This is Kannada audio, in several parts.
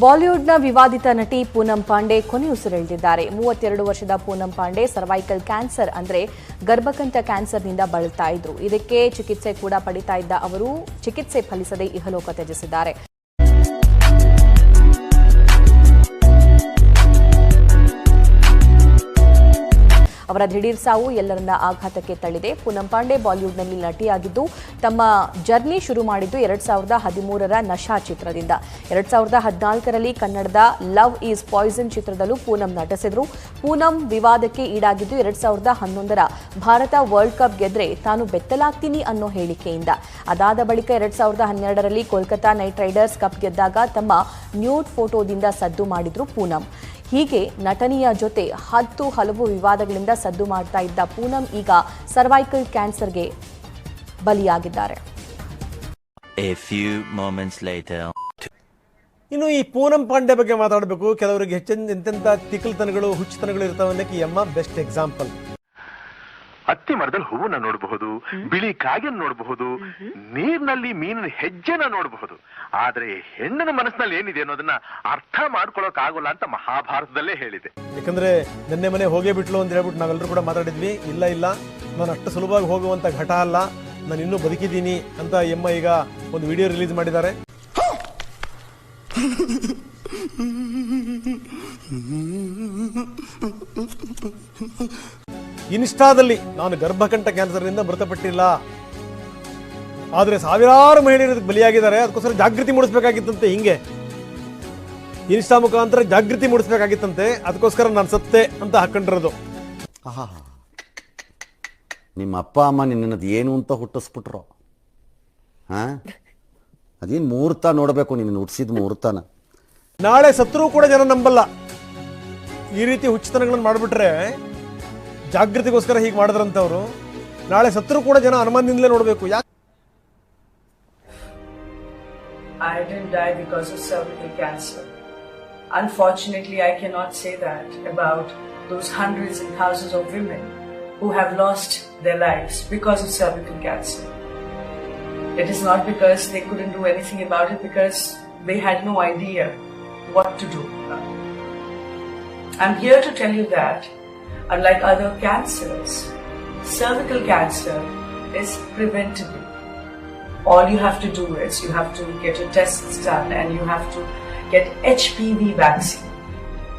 ಬಾಲಿವುಡ್ನ ವಿವಾದಿತ ನಟಿ ಪೂನಂ ಪಾಂಡೆ ಕೊನೆಯುಸಿರೆಳೆದಿದ್ದಾರೆ ಮೂವತ್ತೆರಡು ವರ್ಷದ ಪೂನಂ ಪಾಂಡೆ ಸರ್ವೈಕಲ್ ಕ್ಯಾನ್ಸರ್ ಅಂದ್ರೆ ಗರ್ಭಕಂಠ ಕ್ಯಾನ್ಸರ್ನಿಂದ ಬಳಲ್ತಾ ಇದ್ರು. ಇದಕ್ಕೆ ಚಿಕಿತ್ಸೆ ಕೂಡ ಪಡಿತಾ ಇದ್ದ ಅವರು ಚಿಕಿತ್ಸೆ ಫಲಿಸದೆ ಇಹಲೋಕ ತ್ಯಜಿಸಿದ್ದಾರೆ. ಅವರ ದಿಢೀರ್ ಸಾವು ಎಲ್ಲರನ್ನ ಆಘಾತಕ್ಕೆ ತಳ್ಳಿದೆ. ಪೂನಂ ಪಾಂಡೆ ಬಾಲಿವುಡ್ನಲ್ಲಿ ನಟಿಯಾಗಿದ್ದು, ತಮ್ಮ ಜರ್ನಿ ಶುರು ಮಾಡಿದ್ದು ಎರಡ್ ಸಾವಿರದ ಹದಿಮೂರರ ನಶಾ ಚಿತ್ರದಿಂದ. ಎರಡ್ ಸಾವಿರದ ಹದಿನಾಲ್ಕರಲ್ಲಿ ಕನ್ನಡದ ಲವ್ ಈಸ್ ಪಾಯ್ಸನ್ ಚಿತ್ರದಲ್ಲೂ ಪೂನಂ ನಟಿಸಿದ್ರು. ಪೂನಂ ವಿವಾದಕ್ಕೆ ಈಡಾಗಿದ್ದು ಎರಡ್ ಸಾವಿರದ ಹನ್ನೊಂದರ ಭಾರತ ವರ್ಲ್ಡ್ ಕಪ್ ಗೆದ್ರೆ ತಾನು ಬೆತ್ತಲಾಗ್ತೀನಿ ಅನ್ನೋ ಹೇಳಿಕೆಯಿಂದ. ಅದಾದ ಬಳಿಕ ಎರಡ್ ಸಾವಿರದ ಹನ್ನೆರಡರಲ್ಲಿ ಕೋಲ್ಕತಾ ನೈಟ್ ರೈಡರ್ಸ್ ಕಪ್ ಗೆದ್ದಾಗ ತಮ್ಮ ನ್ಯೂಡ್ ಫೋಟೋದಿಂದ ಸದ್ದು ಮಾಡಿದ್ರು ಪೂನಂ. ಹೀಗೆ ನಟನೆಯ ಜೊತೆ ಹತ್ತು ಹಲವು ವಿವಾದಗಳಿಂದ ಸದ್ದು ಮಾಡ್ತಾ ಇದ್ದ ಪೂನಂ ಈಗ ಸರ್ವೈಕಲ್ ಕ್ಯಾನ್ಸರ್ಗೆ ಬಲಿಯಾಗಿದ್ದಾರೆ. ಇನ್ನು ಈ ಪೂನಂ ಪಾಂಡೆ ಬಗ್ಗೆ ಮಾತಾಡಬೇಕು. ಕೆಲವರಿಗೆ ಹೆಚ್ಚಿನ ಎಂತೆಂಥ ತಿಕ್ಕಲ್ತನಗಳು ಹುಚ್ಚುತನಗಳು ಇರ್ತಾವೆ ಅನ್ನೋಕೆ ಎಮ್ಮ ಬೆಸ್ಟ್ ಎಕ್ಸಾಂಪಲ್ ಹತ್ತಿ ಮರದಲ್ಲಿ ಹೂವನ್ನ ನೋಡಬಹುದು ಬಿಳಿ ಕಾಗೆನ ನೋಡಬಹುದು ನೀರಿನಲ್ಲಿ ಮೀನಿನ ಹೆಜ್ಜೆನ ನೋಡಬಹುದು. ಆದ್ರೆ ಹೆಣ್ಣಿನ ಮನಸ್ಸಿನಲ್ಲಿ ಏನಿದೆ ಅನ್ನೋದನ್ನ ಅರ್ಥ ಮಾಡ್ಕೊಳಕ್ ಆಗೋಲ್ಲ ಅಂತ ಮಹಾಭಾರತದಲ್ಲೇ ಹೇಳಿದೆ. ಯಾಕಂದ್ರೆ ನಿನ್ನೆ ಮನೆ ಹೋಗೇ ಬಿಟ್ಲು ಅಂತ ಹೇಳ್ಬಿಟ್ಟು ನಾವೆಲ್ಲರೂ ಕೂಡ ಮಾತಾಡಿದ್ವಿ. ಇಲ್ಲ ಇಲ್ಲ. ನಾನು ಅಷ್ಟು ಸುಲಭವಾಗಿ ಹೋಗುವಂತ ಘಟ ಅಲ್ಲ. ನಾನು ಇನ್ನೂ ಬದುಕಿದ್ದೀನಿ ಅಂತ ಎಮ್ಮ ಈಗ ಒಂದು ವಿಡಿಯೋ ರಿಲೀಸ್ ಮಾಡಿದ್ದಾರೆ. ಇನ್ಸ್ಟಾದಲ್ಲಿ ನಾನು ಗರ್ಭಕಂಠ ಕ್ಯಾನ್ಸರ್ನಿಂದ ಮೃತಪಟ್ಟಿಲ್ಲ. ಆದರೆ ಸಾವಿರಾರು ಮಹಿಳೆಯರು ಬಲಿಯಾಗಿದ್ದಾರೆ. ಅದಕ್ಕೋಸ್ಕರ ಜಾಗೃತಿ ಮೂಡಿಸ್ಬೇಕಾಗಿತ್ತಂತೆ ಹಿಂಗೆ. ಇನ್ಸ್ಟಾ ಮುಖಾಂತರ ಜಾಗೃತಿ ಮೂಡಿಸ್ಬೇಕಾಗಿತ್ತಂತೆ. ಅದಕ್ಕೋಸ್ಕರ ನಾನು ಸತ್ತೆ ಅಂತ ಹಾಕೊಂಡಿರೋದು. ನಿಮ್ಮ ಅಪ್ಪ, ಅಮ್ಮ ನಿನ್ನದು ಏನು ಅಂತ ಹುಟ್ಟಿಸ್ಬಿಟ್ರು. ಹಾಂ? ಅದೇನು ಮುಹೂರ್ತ ನೋಡಬೇಕು ನಿನ್ನ ಹುಟ್ಟಿಸಿದ ಮುಹೂರ್ತನ ನಾಳೆ ಸತ್ರೂ ಕೂಡ ಜನ ನಂಬಲ್ಲ. ಈ ರೀತಿ ಹುಚ್ಚುತನಗಳನ್ನು ಮಾಡಿಬಿಟ್ರೆ ಜಾಗೃತಿಗೋಸ್ಕರ ಹೀಗೆ ಮಾಡಿದ್ರಂತವ್ರು ನಾಳೆ ಸತ್ರೂ ಕೂಡ ಜನ ಅನುಮಾನದಿಂದಲೇ ನೋಡಬೇಕು ಯಾಕೆ I didn't die because of cervical cancer. Unfortunately, I cannot say that about those hundreds and thousands of women who have lost their lives because of cervical cancer. It is not because they couldn't do anything about it, because they had no idea what to do. I'm here to tell you that, unlike other cancers, cervical cancer is preventable all you have to do is you have to get your tests done and you have to get HPV vaccine.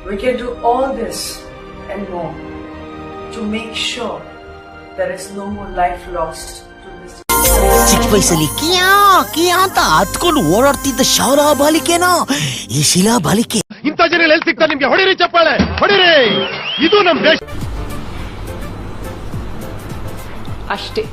We can do all this and more to make sure there is no more life lost to this ಚಿಕ್ಕ ವಯಸ್ಸಲ್ಲಿ ಕಿಯಾ ಕಿಯಾ ಅಂತ ಹತ್ಕೊಂಡು ಓಡಾಡ್ತಿದ್ದ ಶಾಲಾ ಬಾಲಿಕೆನಾ ಈ ಶಿಲಾ ಬಾಲಿಕೆ ಜನ ಎಲ್ಲಿ ಸಿಗ್ತಾ ನಿಮ್ಗೆ ಹೊಡಿರಿ ಚಪ್ಪಾಳೆ ಹೊಡಿರಿ. ಇದು ನಮ್ ದೇಶ. ಅಷ್ಟೇ.